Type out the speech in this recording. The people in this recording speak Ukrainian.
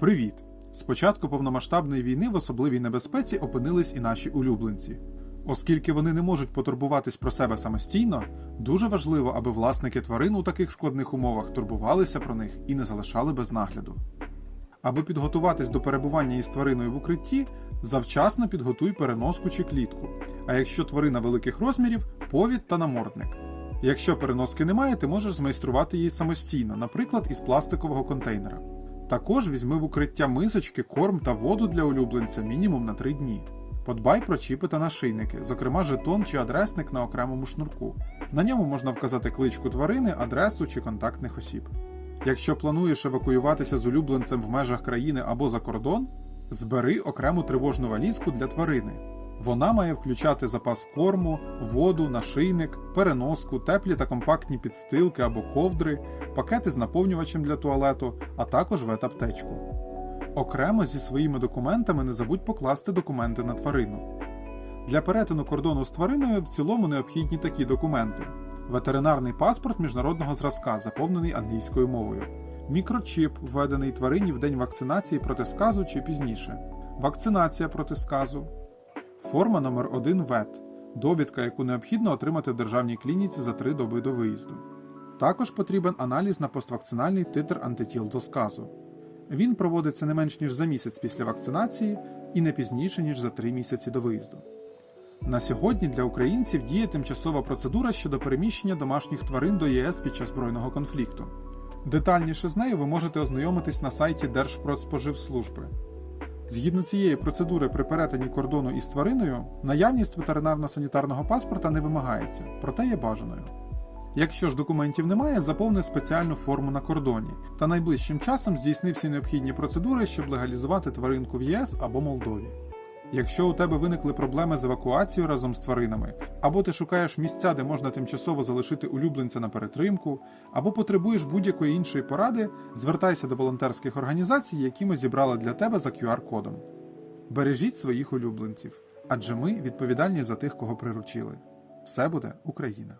Привіт! З початку повномасштабної війни в особливій небезпеці опинились і наші улюбленці. Оскільки вони не можуть потурбуватись про себе самостійно, дуже важливо, аби власники тварин у таких складних умовах турбувалися про них і не залишали без нагляду. Аби підготуватись до перебування із твариною в укритті, завчасно підготуй переноску чи клітку. А якщо тварина великих розмірів, повід та намордник. Якщо переноски немає, ти можеш змайструвати її самостійно, наприклад, із пластикового контейнера. Також візьми в укриття мисочки, корм та воду для улюбленця мінімум на 3 дні. Подбай про чіпи та нашийники, зокрема жетон чи адресник на окремому шнурку. На ньому можна вказати кличку тварини, адресу чи контактних осіб. Якщо плануєш евакуюватися з улюбленцем в межах країни або за кордон, збери окрему тривожну валізку для тварини. Вона має включати запас корму, воду, нашийник, переноску, теплі та компактні підстилки або ковдри, пакети з наповнювачем для туалету, а також ветаптечку. Окремо зі своїми документами не забудь покласти документи на тварину. Для перетину кордону з твариною в цілому необхідні такі документи: ветеринарний паспорт міжнародного зразка, заповнений англійською мовою, мікрочіп, введений тварині в день вакцинації проти сказу чи пізніше, вакцинація проти сказу, форма номер 1 ВЕТ, довідка, яку необхідно отримати в державній клініці за 3 доби до виїзду. Також потрібен аналіз на поствакцинальний титр антитіл до сказу. Він проводиться не менш ніж за місяць після вакцинації і не пізніше, ніж за 3 місяці до виїзду. На сьогодні для українців діє тимчасова процедура щодо переміщення домашніх тварин до ЄС під час збройного конфлікту. Детальніше з нею ви можете ознайомитись на сайті Держпродспоживслужби. Згідно цієї процедури при перетині кордону із твариною, наявність ветеринарно-санітарного паспорта не вимагається, проте є бажаною. Якщо ж документів немає, заповни спеціальну форму на кордоні та найближчим часом здійсни всі необхідні процедури, щоб легалізувати тваринку в ЄС або Молдові. Якщо у тебе виникли проблеми з евакуацією разом з тваринами, або ти шукаєш місця, де можна тимчасово залишити улюбленця на перетримку, або потребуєш будь-якої іншої поради, звертайся до волонтерських організацій, які ми зібрали для тебе за QR-кодом. Бережіть своїх улюбленців, адже ми відповідальні за тих, кого приручили. Все буде Україна!